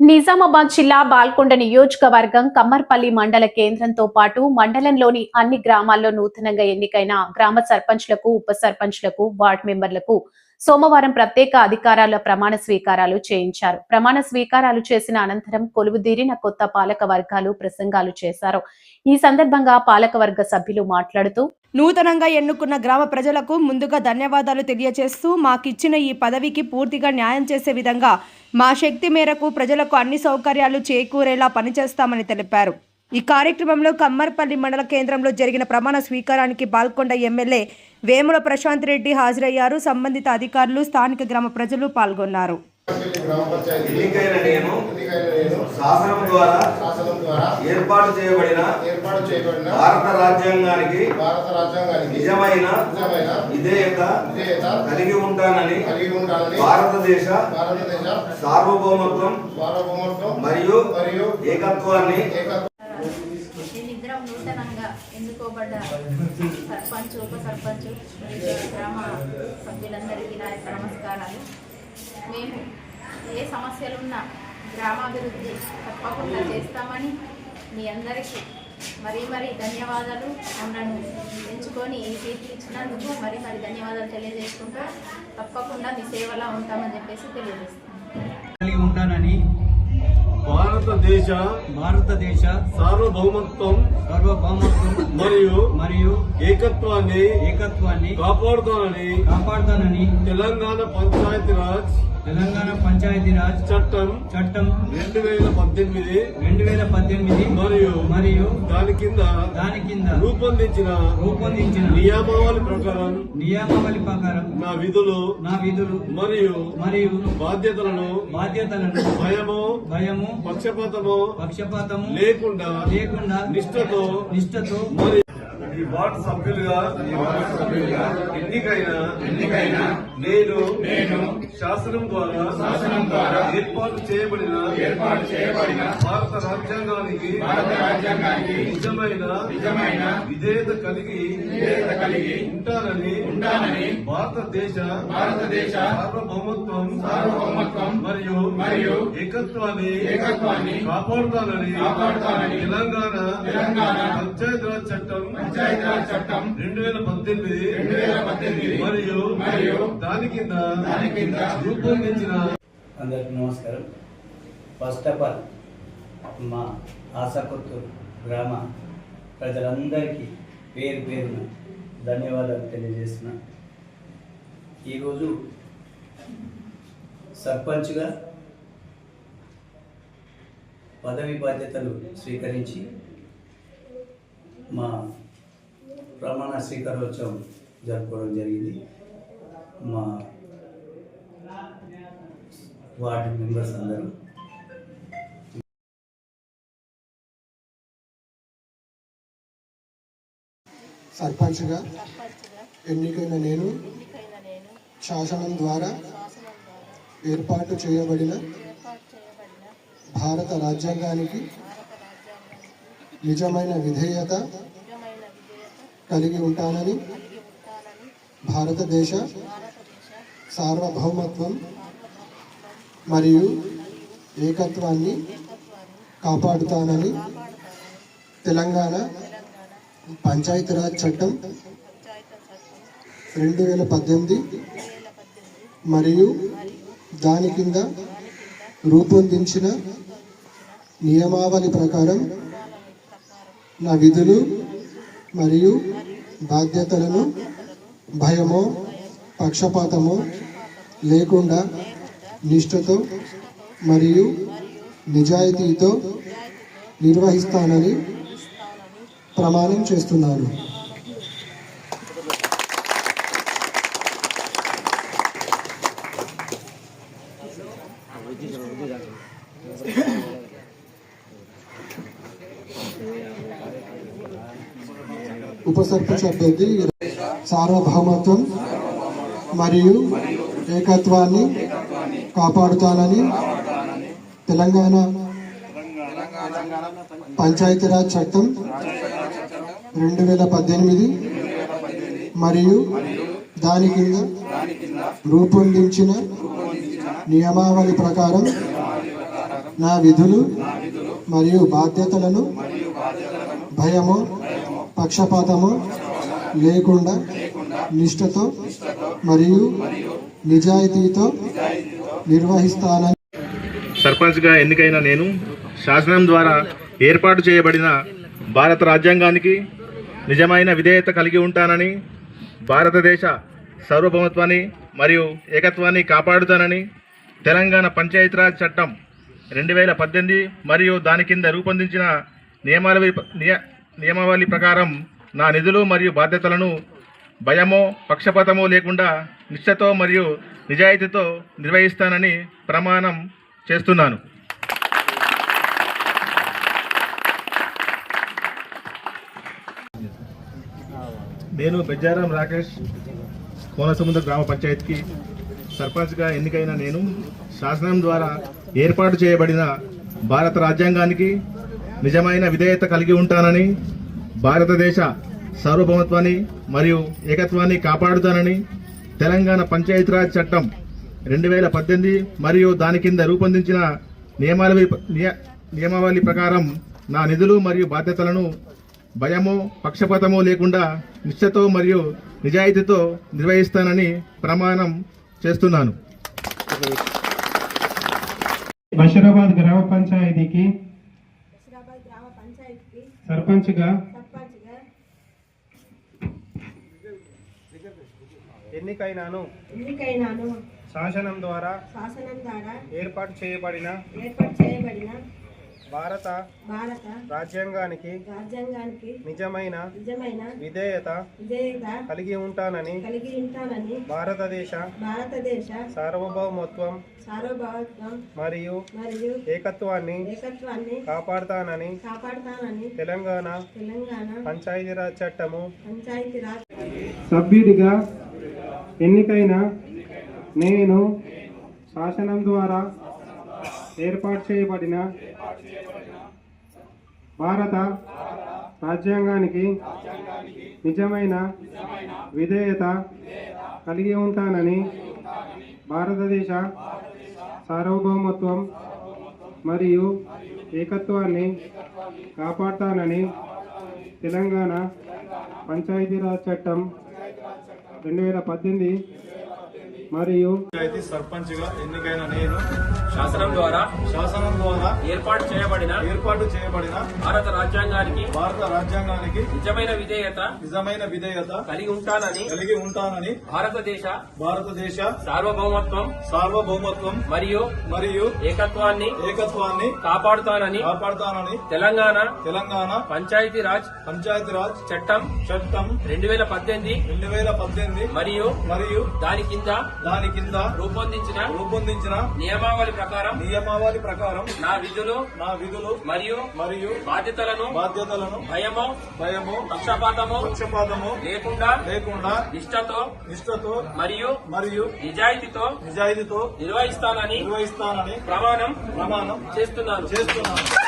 నిజామాబాద్ జిల్లా బాల్కొండ నియోజకవర్గం కమ్మర్పల్లి మండల కేంద్రంతో పాటు మండలంలోని అన్ని గ్రామాల్లో నూతనంగా ఎన్నికైన గ్రామ సర్పంచ్లకు ఉప సర్పంచ్లకు వార్డు మెంబర్లకు సోమవారం ప్రత్యేక అధికారాల ప్రమాణ స్వీకారాలు చేయించారు. ప్రమాణ స్వీకారాలు చేసిన అనంతరం కొలువుదీరిన కొత్త పాలక వర్గాలు ప్రసంగాలు చేశారు. ఈ సందర్భంగా పాలకవర్గ సభ్యులు మాట్లాడుతూ నూతనంగా ఎన్నుకున్న గ్రామ ప్రజలకు ముందుగా ధన్యవాదాలు తెలియజేస్తూ మాకిచ్చిన ఈ పదవికి పూర్తిగా న్యాయం చేసే విధంగా మా శక్తి మేరకు ప్రజలకు అన్ని సౌకర్యాలు చేకూరేలా పనిచేస్తామని తెలిపారు. ఈ కార్యక్రమంలో కమ్మర్పల్లి మండల కేంద్రంలో జరిగిన ప్రమాణ స్వీకారానికి పాల్కొండ ఎమ్మెల్యే వేముల ప్రశాంత్ రెడ్డి హాజరయ్యారు. సంబంధిత అధికారులు స్థానిక గ్రామ ప్రజలు పాల్గొన్నారు. ఎన్నికైన నేను శాసనం ద్వారా శాసనం ద్వారా ఏర్పాటు చేయబడిన ఏర్పాటు చేయబడిన భారత రాజ్యాంగానికి భారత రాజ్యాంగానికి నిజమైన నిజమైన విధేయత విధేయత కలిగి ఉంటానని కలిగి ఉండాలని భారతదేశ భారతదేశ సార్వభౌమత్వం సార్వభౌమత్వం మరియు మరియు ఏకత్వాన్ని నూతనంగా ఎన్నుకోబడ్డ సర్పంచ్ ఉప సర్పంచ్ గ్రామ సభ్యులందరికీ నా నమస్కారాలు. మేము ఏ సమస్యలున్నా గ్రామాభివృద్ధి తప్పకుండా చేస్తామని మీ అందరికీ మరీ మరీ ధన్యవాదాలు నన్ను ఎంచుకొని ఈ సీట్లు ఇచ్చినందుకు మరీ మరీ ధన్యవాదాలు తెలియజేసుకుంటూ తప్పకుండా మీ సేవలో ఉంటామని చెప్పేసి తెలియజేస్తాను భారతదేశ భారతదేశ సార్వభౌమత్వం సార్వభౌమత్వం మరియు మరియు ఏకత్వాన్ని ఏకత్వాన్ని కాపాడుతానని కాపాడుతానని తెలంగాణ పంచాయతీ రాజ్ తెలంగాణ పంచాయతీరాజ్ చట్టం చట్టం రెండు వేల పద్దెనిమిది రెండు వేల పద్దెనిమిది మరియు మరియు దాని కింద దాని కింద రూపొందించిన రూపొందించిన నియమావళి ప్రకారం నియమావళి ప్రకారం నా విధులు నా విధులు మరియు మరియు బాధ్యతలను బాధ్యతలను భయము భయము పక్షపాతము పక్షపాతము లేకుండా లేకుండా నిష్ఠతో నిష్ఠతో మరి ఈ వార్డు సభ్యులుగా ఎన్నికైన ఎన్నికైన నేను నేను శాసనం ద్వారా శాసనం ద్వారా ఏర్పాటు చేయబడిన ఏర్పాటు చేయబడిన భారత రాజ్యాంగానికి భారత రాజ్యాంగానికి నిజమైన నిజమైన విధేయత కలిగి విధేయత కలిగి ఉంటానని ఉంటానని భారతదేశ భారతదేశ సార్వభౌమత్వం సార్వభౌమత్వం మరియు మరియు ఏకత్వాన్ని ఏకత్వాన్ని కాపాడుతానని కాపాడుతానని తెలంగాణ తెలంగాణ పంచాయతీరాజ్ చట్టం పంచాయతీరాజ్ చట్టం రెండు వేల పద్దెనిమిది రెండు వేల పద్దెనిమిది మరియు మరియు దాని కింద దాని కింద రూపొందించిన అందరికీ నమస్కారం. ఫస్ట్ ఆఫ్ ఆల్ మా ఆశకొత్తూరు గ్రామ ప్రజలందరికీ పేరు పేరున ధన్యవాదాలు తెలియజేస్తున్నా. ఈరోజు సర్పంచ్గా పదవి బాధ్యతలు స్వీకరించి మా ప్రమాణ స్వీకారోత్సవం జరుపుకోవడం జరిగింది. మా వార్డు మెంబర్స్ అందరూ. సర్పంచ్గా ఎన్నికైన నేను శాసనం ద్వారా ఏర్పాటు చేయబడిన భారత రాజ్యాంగానికి నిజమైన విధేయత కలిగి ఉంటానని భారతదేశ సార్వభౌమత్వం మరియు ఏకత్వాన్ని కాపాడుతానని తెలంగాణ పంచాయతీరాజ్ చట్టం చట్టం రెండు వేల పద్దెనిమిది మరియు దాని కింద రూపొందించిన నియమావళి ప్రకారం నా విధులు మరియు బాధ్యతలను భయమో పక్షపాతము లేకుండా నిష్ఠతో మరియు నిజాయితీతో నిర్వహిస్తానని ప్రమాణం చేస్తున్నాను ఉప సర్పంచ్ అభ్యర్థి సార్వభౌమత్వం మరియు ఏకత్వాన్ని కాపాడుతానని తెలంగాణ పంచాయతీరాజ్ చట్టం రెండు వేల పద్దెనిమిది మరియు దాని కింద రూపొందించిన నియమావళి ప్రకారం నా విధులు మరియు బాధ్యతలను భయము పక్షపాతము లేకుండా నిష్ఠతో మరియు నిజాయితీతో నిర్వహిస్తానని సర్పంచ్గా ఎన్నికైన నేను శాసనం ద్వారా ఏర్పాటు చేయబడిన భారత రాజ్యాంగానికి నిజమైన విధేయత కలిగి ఉంటానని భారతదేశ సార్వభౌమత్వాన్ని మరియు ఏకత్వాన్ని కాపాడుతానని తెలంగాణ పంచాయతీరాజ్ చట్టం రెండు వేల పద్దెనిమిది మరియు దాని కింద రూపొందించిన నియమాల నియ- నియమావళి ప్రకారం నా నిధులు మరియు బాధ్యతలను భయమో పక్షపాతమో లేకుండా నిష్ఠతో మరియు నిజాయితీతో నిర్వహిస్తానని ప్రమాణం చేస్తున్నాను. నేను బెజ్జారం రాకేష్ కోనసముద్ర గ్రామ పంచాయతీకి సర్పంచ్గా ఎన్నికైన నేను శాసనం ద్వారా ఏర్పాటు చేయబడిన భారత రాజ్యాంగానికి నిజమైన విధేయత కలిగి ఉంటానని భారతదేశ సార్వభౌమత్వాన్ని మరియు ఏకత్వాన్ని కాపాడుతానని తెలంగాణ పంచాయతీరాజ్ చట్టం రెండు వేల పద్దెనిమిది మరియు దాని కింద రూపొందించిన నియమావళి నియ- నియమావళి ప్రకారం నా నిధులు మరియు బాధ్యతలను భయమో పక్షపాతమో లేకుండా నిష్ఠతో మరియు నిజాయితీతో నిర్వహిస్తానని ప్రమాణం చేస్తున్నాను. బషీరాబాద్ గ్రామ పంచాయతీకి సర్పంచ్గా ఎన్నికైనాను. ఎన్నికైనాను. శాసనం ద్వారా శాసనం ద్వారా ఏర్పాటు చేయబడిన ఏర్పాటు చేయబడిన భారత భారత రాజ్యాంగానికి రాజ్యాంగానికి నిజమైన నిజమైన విధేయత విధేయత కలిగి ఉంటానని కలిగి ఉంటానని భారతదేశ భారతదేశ సార్వభౌమత్వం సార్వభౌమత్వం మరియు మరియు ఏకత్వాన్ని ఏకత్వాన్ని కాపాడుతానని కాపాడుతానని తెలంగాణ తెలంగాణ పంచాయతీరాజ్ చట్టము పంచాయతీరాజ్ సభ్యుడిగా ఎన్నికైన నేను శాసనం ద్వారా ఏర్పాటు చేయబడిన భారత రాజ్యాంగానికి నిజమైన విధేయత కలిగి ఉంటానని భారతదేశ సార్వభౌమత్వం మరియు ఏకత్వాన్ని కాపాడతానని తెలంగాణ పంచాయతీరాజ్ చట్టం రెండు వేల పద్దెనిమిది మరియు పంచాయతీ ఎన్నికైన నేను శాసనం ద్వారా శాసనం ద్వారా ఏర్పాటు చేయబడిన ఏర్పాటు చేయబడిన భారత రాజ్యాంగానికి భారత రాజ్యాంగానికి నిజమైన విధేయత నిజమైన విధేయత కలిగి ఉంటానని కలిగి ఉంటానని భారతదేశ భారతదేశ సార్వభౌమత్వం సార్వభౌమత్వం మరియు మరియు ఏకత్వాన్ని ఏకత్వాన్ని కాపాడుతానని కాపాడుతానని తెలంగాణ తెలంగాణ పంచాయతీరాజ్ పంచాయతీరాజ్ చట్టం చట్టం రెండు వేల పద్దెనిమిది రెండు వేల పద్దెనిమిది మరియు మరియు దాని కింద దాని కింద రూపొందించిన రూపొందించిన నియమావళి ప్రకారం నియమావళి ప్రకారం నా విధులు నా విధులు మరియు మరియు బాధ్యతలను బాధ్యతలను భయము భయము పక్షపాతము పక్షపాతము లేకుండా లేకుండా నిష్ఠతో నిష్ఠతో మరియు మరియు నిజాయితీతో నిజాయితీతో నిర్వహిస్తానని నిర్వహిస్తానని ప్రమాణం ప్రమాణం చేస్తున్నాను. చేస్తున్నాను.